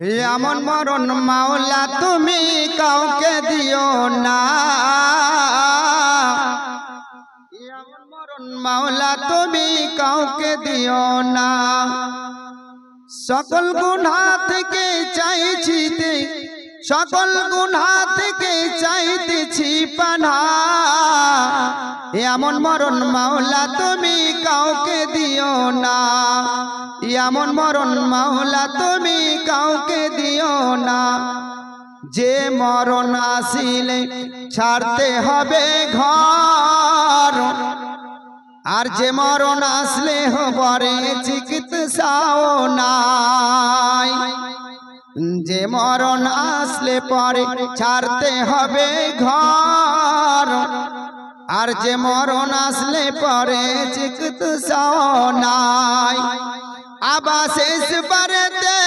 এমন মরণ মাওলা তুমি কাউকে দিও না। মাওলা তুমি কাউকে দিও না। সকল গুণা থেকে চাইছি সকল গুণা থেকে চাইতেছি পানা। এমন মরণ মাওলা তুমি কাউকে দিও না। এমন মরণ মাওলা তুমি কাউকে দিও না। যে মরণ আসিলে ছাড়তে হবে ঘর। আর যে মরণ আসলে হবরে চিকিৎসাও নাই। যে মরণ আসলে পরে ছাড়তে হবে ঘর। আর যে মরণ আসলে পরে নাই। আবার শেষ বারেতে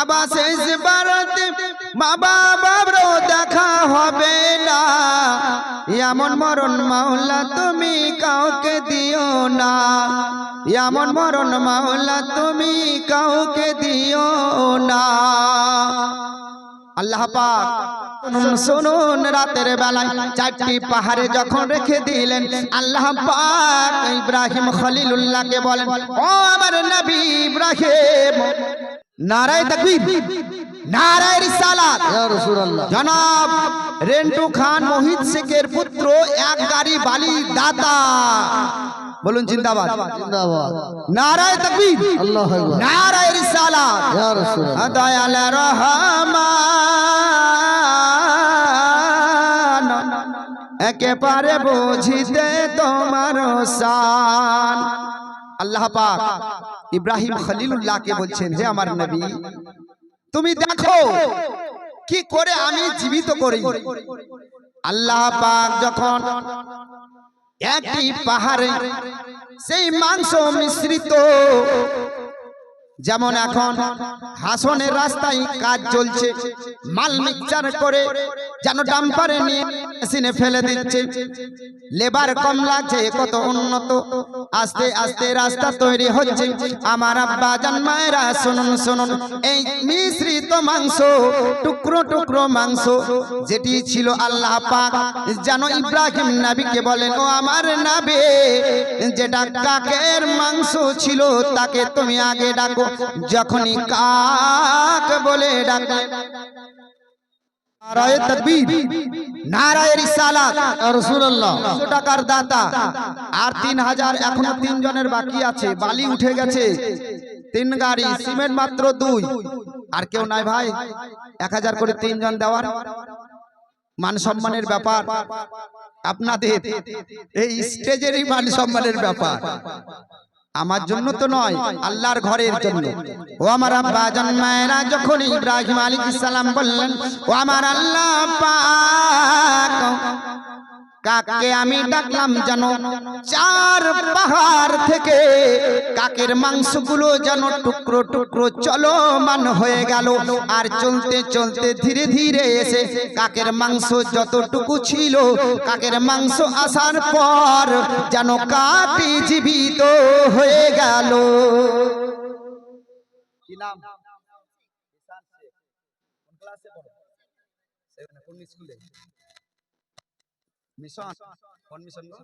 আবার শেষ বারতে বাবা বাবরও দেখা হবে না। এমন মরণ মাওলা তুমি কাউকে দিও না। এমন মরণ মাওলা তুমি কাউকে দিও না। আল্লাহ পাক, শুনুন রাতের বেলায় চারটি পাহাড়ে যখন রেখে দিলেন, আল্লাহ পাক ইব্রাহিম খলিলুল্লাহকে বলেন, ও আমার নবী ইব্রাহিম, নারায় তাকবীর নারায় রিসালাত। ইয়া রাসূলুল্লাহ। জনাব রেন্টু খান মোহিত শেখের পুত্র এক গাড়ি বালি দাতা। বলুন জিন্দাবাদ। জিন্দাবাদ নারায় তাকবীর। আল্লাহু আকবার। নারায় রিসালাত। ইয়া রাসূলুল্লাহ। দয়াল রহমান। একেবারে বুঝিতে তোমার শান আল্লাহ পাক ইব্রাহিম খলিলুল্লাহকে বলছেন হে আমার নবী তুমি দেখো কি করে আমি জীবিত করি। আল্লাহ পাক যখন একটি পাহাড়ে সেই মাংস মিশ্রিত যেমন এখন হাসনের রাস্তায় কাজ চলছে মাল মিক্সচার করে যেন ডাম্পারে নিয়ে মেশিনে ফেলে দিচ্ছে। লেবার কম লাগছে কত উন্নত। আস্তে আস্তে রাস্তা তৈরি হচ্ছে। আমার আব্বা জান মায়েরা শুনুন শুনুন। এই মিশ্রিত মাংস টুকরো টুকরো মাংস যেটি ছিল আল্লাহ পাক। যেন ইব্রাহিম নাবিকে বলেন ও আমার নাবে যেটা কাকের মাংস ছিল তাকে তুমি আগে ডাকো। যখনই কাক বলে ডাকে, নারায়ে তাকবীর, নারায়ে রিসালাত রাসূলুল্লাহ পাঁচশো টাকার দাতা, আর তিন হাজার এখনও তিন জনের বাকি আছে, বালি উঠে গেছে, তিন গাড়ি, সিমেন্ট মাত্র দুই, আর কেউ নাই ভাই, এক হাজার করে তিনজন দেওয়ার মান সম্মানের ব্যাপার, আপনাদের, এই স্টেজেরই মান সম্মানের ব্যাপার। আমার জন্য তো নয় আল্লাহর ঘরের জন্য। ও আমার আব্বা জন্মায়রা যখন ইব্রাহিম আলী ইসালাম বললেন ও আমার আল্লাহ পাক কাককে আমি ডাকলাম যেন চার পাহাড় থেকে কাকের মাংসগুলো যেন টুকরো টুকরো চলমান হয়ে গেল আর চলতে চলতে ধীরে ধীরে এসে কাকের মাংস যতটুকু ছিল কাকের মাংস আসার পর যেন কাটি জীবিত হয়ে গেল। কি নাম? কোন স্কুলে মিশন কোন মিশন গো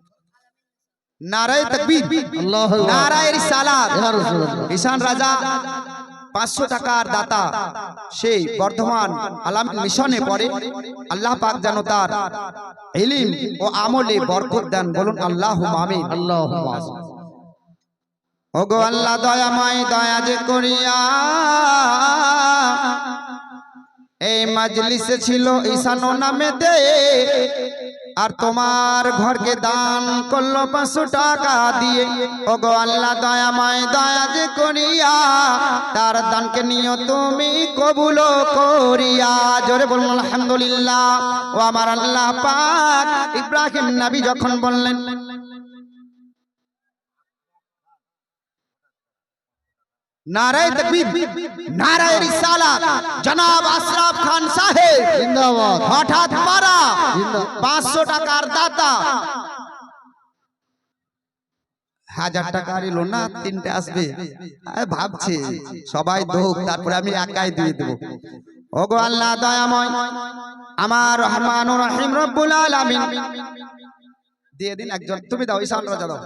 নারায় তাকবীর আল্লাহু আকবার নারায় রিসালাত ইয়া রাসূলুল্লাহ ঈশান রাজা পাঁচশো টাকার দাতা। সেই বর্ধমান আলাম মিশনে পড়ে। আল্লাহ পাক যেন তার ইলিম ও আমলে বরকত দেন বলুন আল্লাহ আমিন। আল্লাহু ওগো আল্লাহ দয়াময় দয়া যে করিয়া। এই মাজলিসে ছিল ঈশানো নামেতে। আর তোমার ঘরকে দান করল পাঁচশো টাকা দিয়ে। ওগো আল্লাহ দয়াময় দয়া যে করিয়া, তার দানকে নিয়ে তুমি কবুল করিয়া। জোরে বলুন, আলহামদুলিল্লাহ। ও আমার আল্লাহ পাক ইব্রাহিম নাবি যখন বললেন নারায় তকবীর নারায় রিসালাত। জনাব আশরাফ খান সাহেব। জিন্দাবাদ। হঠাৎ মারা জিন্দাবাদ। পাঁচশো টাকার দাতা। হাজার টাকা আর এলো না তিনটে আসবে। আরে ভাবছে সবাই দোক তারপরে আমি একাই দিয়ে দেবো। ওগো আল্লাহ দয়াময় আমার রহমান রহিম রব্বুল আলামিন। দিয়ে দিন একজন। তুমি দাও ঈশান রাজা দাও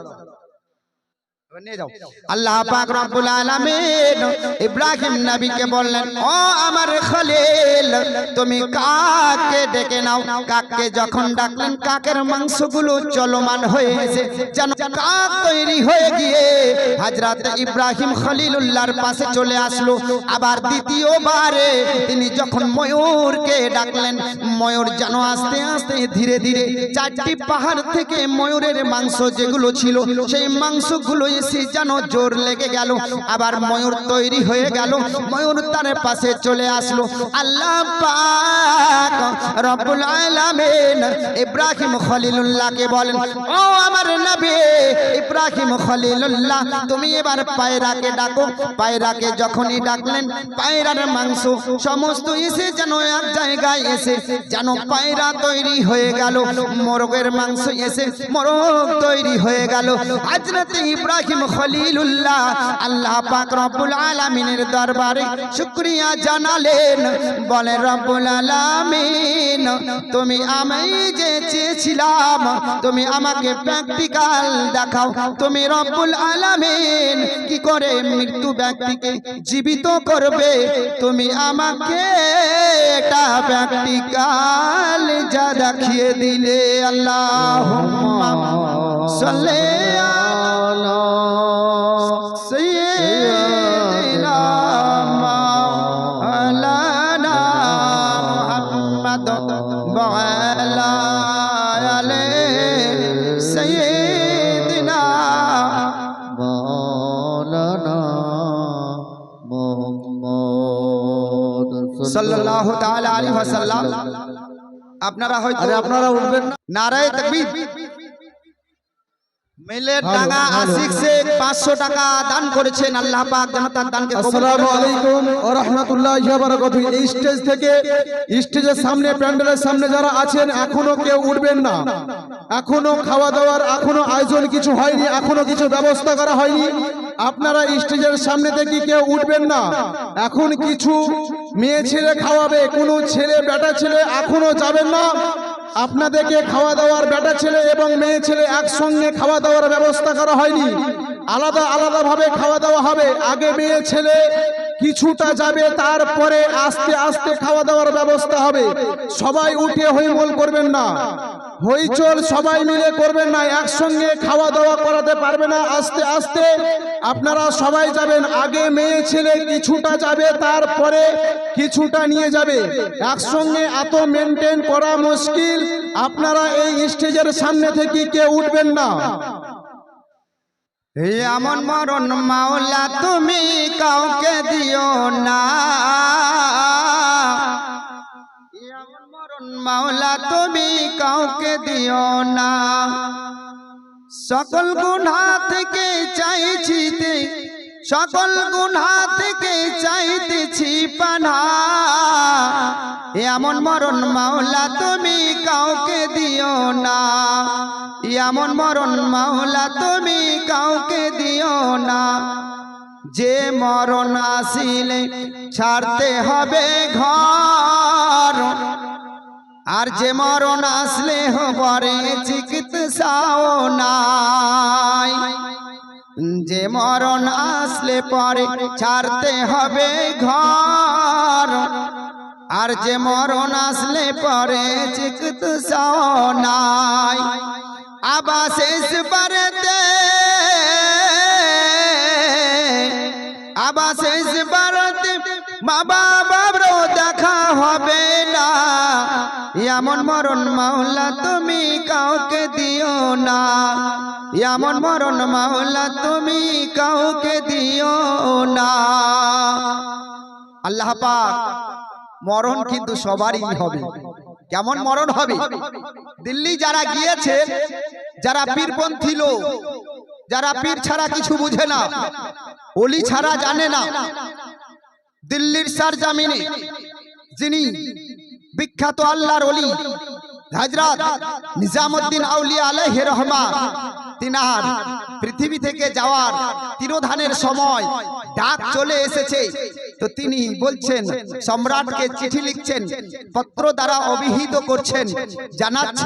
আল্লাহ পাক রব্বুল আলামিন ইব্রাহিম নবীকে বললেন ও আমার খলিল তুমি কাকে ডেকে নাও? কাককে যখন ডাকলেন কাকের মাংসগুলো চলমান হয়ে এসে যেন কাক তৈরি হয়ে গিয়ে হযরত ইব্রাহিম খলিলুল্লাহর পাশে চলে আসলো। আবার দ্বিতীয়বারে তিনি যখন ময়ূরকে ডাকলেন ময়ূর যেন আস্তে আস্তে ধীরে ধীরে চারটি পাহাড় থেকে ময়ূরের মাংস যেগুলো ছিল সেই মাংসগুলো এসে যেন জোর লেগে গেল। আবার ময়ূর তৈরি হয়ে গেল। ময়ূর তার পাশে চলে আসলো। আল্লাহ পাক ইব্রাহিম খলিলুল্লাহকে বলেন, ও আমার নবী ইব্রাহিম খলিলুল্লাহ, তুমি এবার পায়রাকে ডাকো। পায়রাকে যখনই ডাকলেন, পায়রার মাংস সমস্ত এসে যেন এক জায়গায় এসে যেন পায়রা তৈরি হয়ে গেল। মোরগের মাংস এসে মোরগ তৈরি হয়ে গেল। হযরত ইব্রাহিম খলিলুল্লাহ, আল্লাহ পাক রব্বুল আলামিনের দরবারে শুকরিয়া জানালেন। বলে, রব্বুল আলামিন, তুমি আমি যে চেয়েছিলাম, তুমি আমাকে প্র্যাকটিক্যাল দেখাও। তুমি রব্বুল আলামিন, কি করে মৃত্যু ব্যক্তিকে জীবিত করবে? তুমি আমাকে এটা প্র্যাকটিক্যাল যা দেখিয়ে দিলে। আল্লাহ সাল্লি মোহাম্মদ সাল্লাল্লাহু তাআলা আলাইহি ওয়াসাল্লাম আপনারা হয়তো আপনারা উঠবেন না। নারায়ে তাকবীর মেলের আশিক শেখ পাঁচশো টাকা দান করেছেন আল্লাহ পাক যেন তার দানকে কবুল আসসালামু করেন। আলাইকুম রহমতুল্লাহ এই স্টেজ থেকে স্টেজের সামনে প্যান্ডেলের সামনে যারা আছেন এখনও কেউ উঠবেন না। এখনও খাওয়া দাওয়ার এখনও আয়োজন কিছু হয়নি এখনও কিছু ব্যবস্থা করা হয়নি। আপনারা স্টেজের সামনে থেকে কেউ উঠবেন না। এখন কিছু মেয়ে ছেলে খাওয়াবে কোনো ছেলে বেটা ছেলে এখনও যাবেন না। আপনাদেরকে খাওয়া দাওয়ার বেটা ছেলে এবং মেয়ে ছেলে একসঙ্গে খাওয়া দাওয়ার ব্যবস্থা করা হয়নি। আলাদা আলাদা ভাবে খাওয়া দাওয়া হবে। আগে মেয়ে ছেলে কিছুটা যাবে, তারপরে আস্তে আস্তে খাওয়া দাওয়ার ব্যবস্থা হবে। সবাই উঠে হইমল করবেন না। হইচল সবাই মিলে করবেন না একসঙ্গে খাওয়া দাওয়া করাতে পারবে না আস্তে আস্তে আপনারা সবাই যাবেন আগে মেয়ে ছেলে কিছুটা যাবে তারপরে কিছুটা নিয়ে যাবে। একসঙ্গে এত মেনটেন করা মুশকিল আপনারা এই স্টেজের সামনে থেকে কেউ উঠবেন না। এই এমন মরণ মাওলা তুমি কাউকে দিও না। না। সকল গুণা থেকে চাইছি সকল গুণা থেকে চাইতেছি পানা। এমন মরণ মাওলা তুমি কাউকে দিও না। এমন মরণ মাওলা তুমি কাউকে দিও না। যে মরণ আসিলে ছাড়তে হবে ঘর। আর যে মরণ আসলে হবরে চিকিৎসাও নাই। যে মরণ আসলে পরে ছাড়তে হবে ঘর, আর যে মরণ আসলে পরে চিকিৎসাও নাই। আবার শেষ বারেতে আবার শেষ বারতে বাবা বাবরও দেখা হবে এমন মরণ মাওলা তুমি কাউকে দিও না। এমন মরণ মাওলা তুমি কাউকে দিও না। আল্লাহ পাক, মরণ কিন্তু সবারই হবে। কেমন মরণ হবে? দিল্লি যারা গিয়েছে, যারা পীরপন্থী লোক, যারা পীর ছাড়া কিছু বুঝে না, অলি ছাড়া জানে না, দিল্লির সার জামিনে যিনি বিখ্যাত আল্লাহর অলি হাজরাত নিজামুদ্দিন আউলিয়া আলাইহি রহমান। তিনার পৃথিবী থেকে যাওয়ার তিরোধানের সময় ডাক চলে এসেছে। তো তিনি বলছেন, সম্রাটকে চিঠি লিখছেন, পত্র দ্বারা অভিহিত করছেন, জানাচ্ছেন